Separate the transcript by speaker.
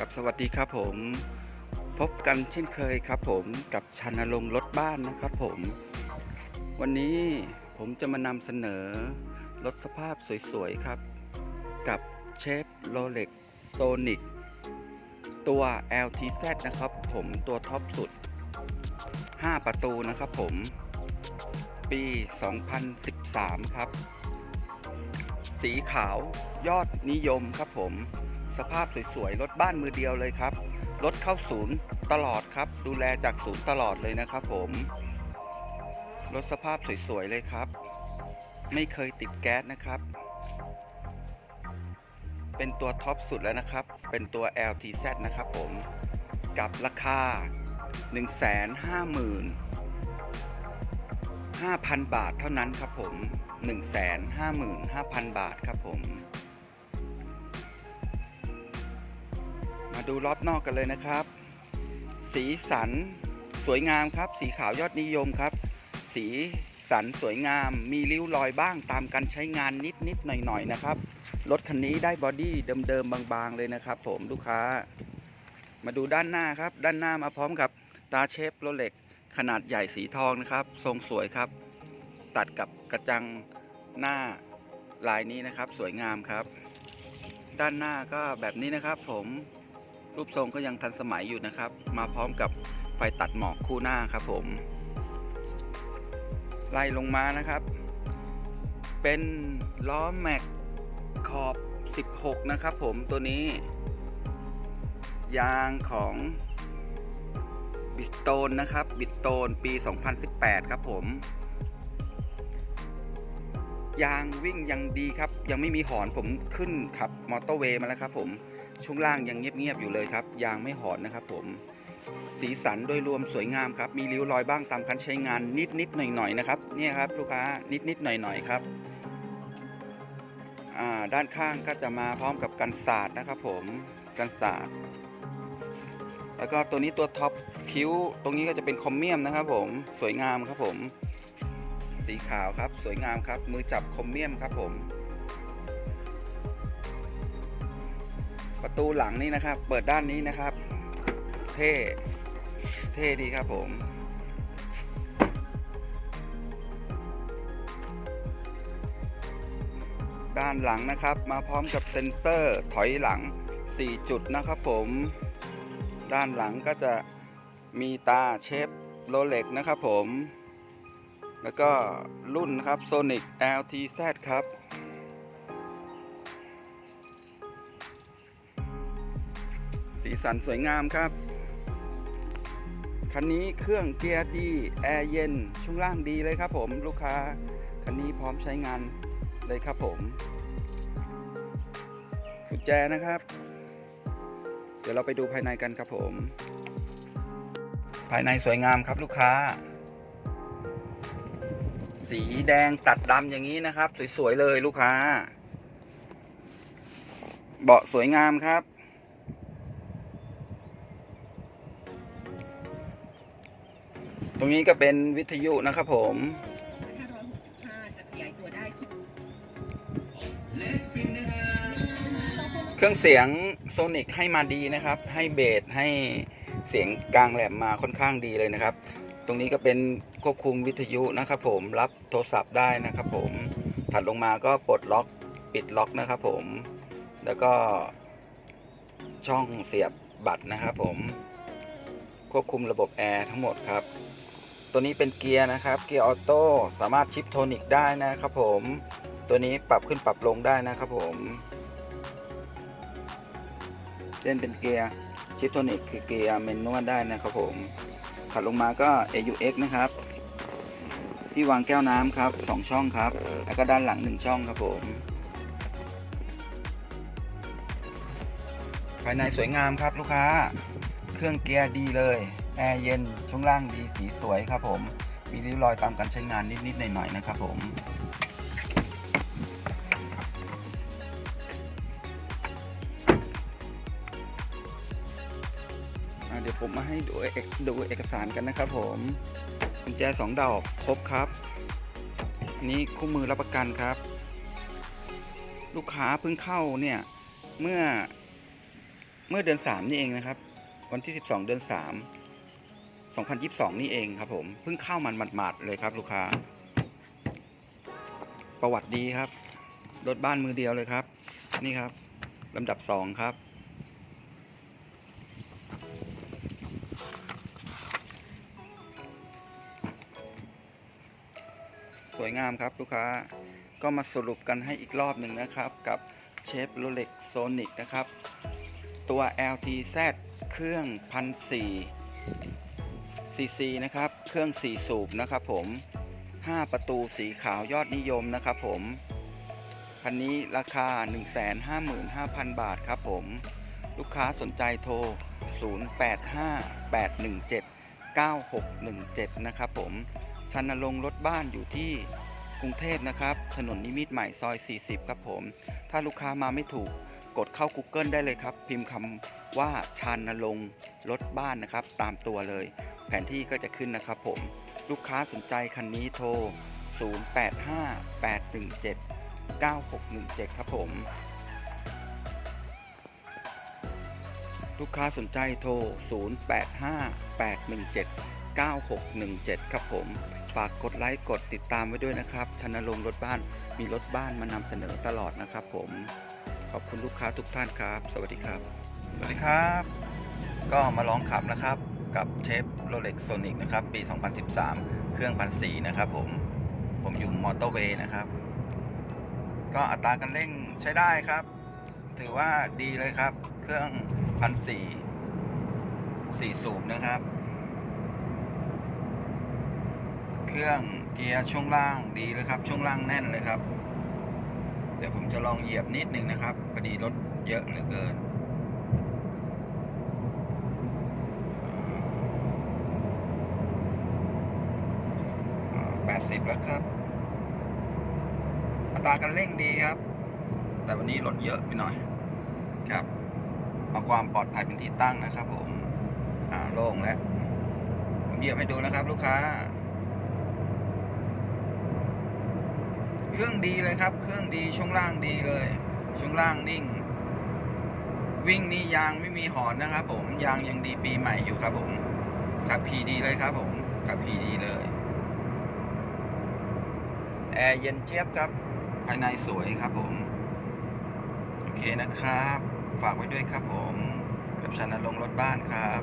Speaker 1: กับสวัสดีครับผม พบกันเช่นเคยครับผมกับชันลงรถบ้านนะครับผม วันนี้ผมจะมานำเสนอรถสภาพสวยๆครับ กับเชฟโรเล็กโซนิกตัว LTZ นะครับผมตัวท็อปสุด 5 ประตูนะครับผม ปี 2013 ครับ สีขาวยอดนิยมครับผม สภาพสวยๆ รถบ้านมือเดียวเลยครับ รถเข้าศูนย์ตลอดครับ ดูแลจากศูนย์ตลอดเลยนะครับผม รถสภาพสวยๆ เลยครับ ไม่เคยติดแก๊สนะครับ เป็นตัวท็อปสุดแล้วนะครับ เป็นตัว LTZ นะครับผม กับราคา 150,000 5,000 บาทเท่านั้นครับผม 155,000 บาทครับผม มาดูรอบนอกกันเลยนะครับ สีสันสวยงามครับ สีขาวยอดนิยมครับ สีสันสวยงามมีริ้วรอยบ้างตามการใช้งานนิดนิดๆหน่อยหน่อยๆนะครับ รถคันนี้ได้บอดี้เดิมๆบางๆเลยนะครับ ผมลูกค้า มาดูด้านหน้าครับ ด้านหน้ามาพร้อมกับตาเชฟโรเล็กขนาดใหญ่สีทองนะครับ ทรงสวยครับ ตัดกับกระจังหน้าลายนี้นะครับ สวยงามครับ ด้านหน้าก็แบบนี้นะครับ ผม รูปทรงก็ยังทันสมัยอยู่นะครับ มาพร้อมกับไฟตัดหมอกคู่หน้าครับผม ไล่ลงมานะครับ เป็นล้อแม็กขอบ 16 นะครับผมตัวนี้ ยางของบิสโตนนะครับ บิสโตนปี 2018 ครับผม ยางวิ่งยังดีครับ ยังไม่มีหอนผมขึ้นขับมอเตอร์เวย์มาแล้วครับผม ช่วงล่างยังเงียบๆอยู่เลยครับ ยางไม่หอนนะครับผมสีสันโดยรวมสวยงามครับ มีริ้วรอยบ้างตามการใช้งานนิดๆหน่อยๆนะครับเนี่ยครับลูกค้านิดๆหน่อยๆครับด้านข้างก็จะมาพร้อมกับกันศาสตร์นะครับผมกันศาสตร์แล้วก็ตัวนี้ตัวท็อปคิ้ว ตรงนี้ก็จะเป็นคอมเมียมนะครับผมสวยงามครับผม สีขาวครับ สวยงามครับ มือจับคอมเมียมครับผม ประตูหลังนี่นะครับ เปิดด้านนี้นะครับ เท่ เท่ดีครับผมด้านหลังนะครับ มาพร้อมกับเซ็นเซอร์ถอยหลัง 4 จุดนะครับผม ด้านหลังก็จะมีตาเชฟโรเล็กนะครับผม แล้วก็รุ่นนะครับ Sonic LTZ ครับ สีสันสวยงามครับ คันนี้เครื่องเกียร์ดีแอร์เย็นช่วงล่างดีเลยครับผมลูกค้า คันนี้พร้อมใช้งานเลยครับผมกุญแจนะครับ เดี๋ยวเราไปดูภายในกันครับผม ภายในสวยงามครับลูกค้า สีแดงตัดดำอย่างนี้นะครับ สวยๆเลยลูกค้า เบาะสวยงามครับ ตรงนี้ก็เป็นวิทยุนะครับผมเครื่องเสียงโซนิกให้มาดีนะครับ ให้เบสให้เสียงกลางแหลมมาค่อนข้างดีเลยนะครับ ตรงนี้ก็เป็นควบคุมวิทยุนะครับผมรับโทรศัพท์ได้นะครับผมถัดลงมาก็ปลดล็อกปิดล็อกนะครับผม แล้วก็ช่องเสียบบัตรนะครับผม ควบคุมระบบแอร์ทั้งหมดครับ ตัวนี้เป็นเกียร์นะครับ เกียร์ออโต้สามารถชิปโทนิกได้นะครับผม ตัวนี้ปรับขึ้นปรับลงได้นะครับผมเล่นเป็นเกียร์ชิปโทนิกคือเกียร์เมนนวลได้นะครับผมถัดลงมาก็ AUX นะครับ ที่วางแก้วน้ำครับสองช่องครับ แล้วก็ด้านหลังหนึ่งช่องครับผมภายในสวยงามครับลูกค้า เครื่องเกียร์ดีเลยแอร์เย็นช่วงล่างดีสีสวยครับผม มีริ้วรอยตามการใช้งานนิด ๆ หน่อย ๆ นะครับผมเดี๋ยวผมมาให้ดูเอกดูเอกสารกันนะครับผมกุญแจสองดอกครบครับ นี้คู่มือรับประกันครับ ลูกค้าเพิ่งเข้าเนี่ย เมื่อเมื่อเดือนสามนี่เองนะครับ วันที่ 12 เดือนสาม 2022 นี่เองครับผม เพิ่งเข้ามันหมาดๆเลยครับ ลูกค้า ประวัติดีครับ รถบ้านมือเดียวเลยครับ นี่ครับลำดับสองครับ สวยงามครับลูกค้า ก็มาสรุปกันให้อีกรอบหนึ่งนะครับ กับเชฟโรเล็กโซนิกนะครับ ตัว LTZ เครื่องพันสี่ ซีซีนะครับ เครื่อง4สูบนะครับผม 5 ประตูสีขาวยอดนิยมนะครับผม คันนี้ราคา 155,000 บาทครับผม ลูกค้าสนใจโทร 0858179617 นะครับผม ชันลงรถบ้านอยู่ที่กรุงเทพนะครับ ถนนนิมิตรใหม่ซอย 40 ครับผม ถ้าลูกค้ามาไม่ถูกกดเข้า Google ได้เลยครับ พิมพ์คำว่าชันลงรถบ้านนะครับ ตามตัวเลย แผนที่ก็จะขึ้นนะครับผม ลูกค้าสนใจคันนี้โทร 0858179617 ครับผม ลูกค้าสนใจโทร 0858179617 ครับผม ฝากกดไลค์กดติดตามไว้ด้วยนะครับชนลงรถบ้านมีรถบ้านมานำเสนอตลอดนะครับผม ขอบคุณลูกค้าทุกท่านครับ สวัสดีครับ สวัสดีครับ ก็มาลองขับนะครับ กับเชฟโรเล็กโซนิกนะครับ ปี 2013 เครื่องพันสีนะครับผม ผมอยู่มอเตอร์เวย์นะครับ ก็อัตราการเร่งใช้ได้ครับ ถือว่าดีเลยครับ เครื่องพันสี่สี่สูบนะครับ เครื่องเกียร์ช่วงล่างดีเลยครับ ช่วงล่างแน่นเลยครับ เดี๋ยวผมจะลองเหยียบนิดหนึ่งนะครับพอดีรถเยอะเหลือเกิน แปดสิบแล้วครับ อัตราการเร่งดีครับ แต่วันนี้รถเยอะไปหน่อย ครับ เอาความปลอดภัยเป็นที่ตั้งนะครับผม อ่าโล่งแล้วผมเหยียบให้ดูนะครับ ลูกค้า เครื่องดีเลยครับ เครื่องดีช่วงล่างดีเลย ช่วงล่างนิ่ง วิ่งนี่ยางไม่มีหอนนะครับผม ยางยังดีปีใหม่อยู่ครับผมขับขี่ดีเลยครับผมขับขี่ดีเลย แอร์เย็นเจี๊ยบครับ ภายในสวยครับผม โอเคนะครับ ฝากไว้ด้วยครับผม กับชานลงรถบ้านครับ